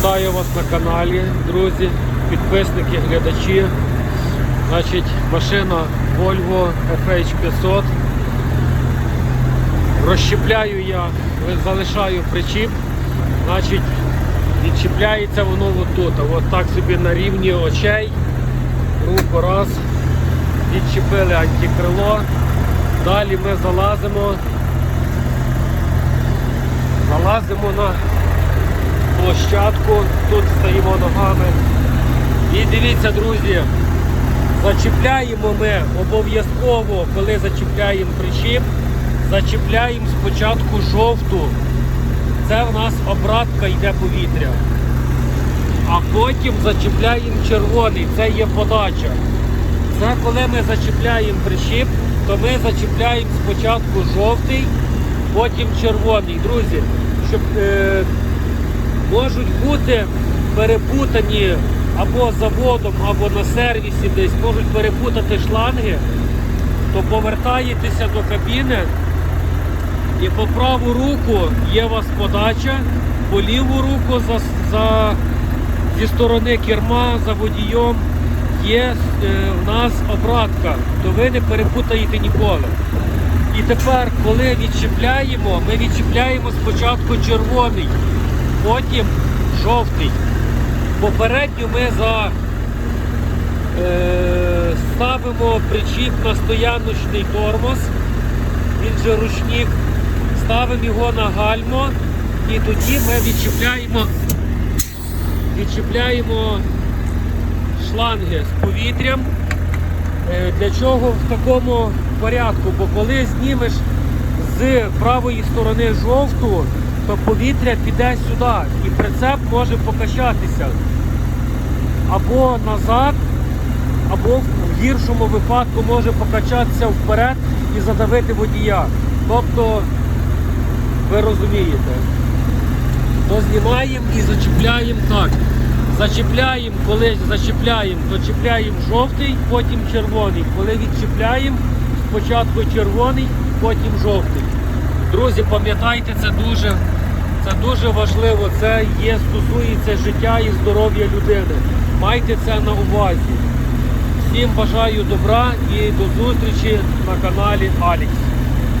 Вітаю вас на каналі, друзі, підписники, глядачі. Значить, машина Volvo FH500. Розщепляю я, залишаю причіп. Значить, відчіпляється воно отут. Ось так собі на рівні очей. Руку раз. Відчепили антикрило. Далі ми залазимо. Залазимо на площадку, тут стоїмо ногами. І дивіться, друзі, зачіпляємо ми обов'язково, коли зачіпляємо причіп, зачіпляємо спочатку жовту. Це в нас обратка йде повітря. А потім зачіпляємо червоний, це є подача. Це коли ми зачіпляємо причіп, то ми зачіпляємо спочатку жовтий, потім червоний. Друзі, щоб е, можуть бути перепутані або заводом, або на сервісі десь, можуть перепутати шланги, то повертаєтеся до кабіни і по праву руку є у вас подача, по ліву руку за, за, зі сторони керма за водієм є е, в нас обратка, то ви не перепутаєте ніколи. І тепер, коли відчіпляємо, ми відчіпляємо спочатку червоний, потім жовтий. Попередньо ми за, е, ставимо причіп на стояночний тормоз, він же ручник, ставимо його на гальмо і тоді ми відчіпляємо, відчіпляємо шланги з повітрям. Е, Для чого в такому порядку? Бо коли знімеш з правої сторони жовту, то повітря піде сюди і прицеп може покачатися або назад, або в гіршому випадку може покачатися вперед і задавити водія. Тобто, ви розумієте, то знімаємо і зачіпляємо так. Зачіпляємо, коли зачіпляємо, то чіпляємо жовтий, потім червоний. Коли відчіпляємо, спочатку червоний, потім жовтий. Друзі, пам'ятайте, це дуже, це дуже важливо. Це є, стосується життя і здоров'я людини. Майте це на увазі. Всім бажаю добра і до зустрічі на каналі Алікс.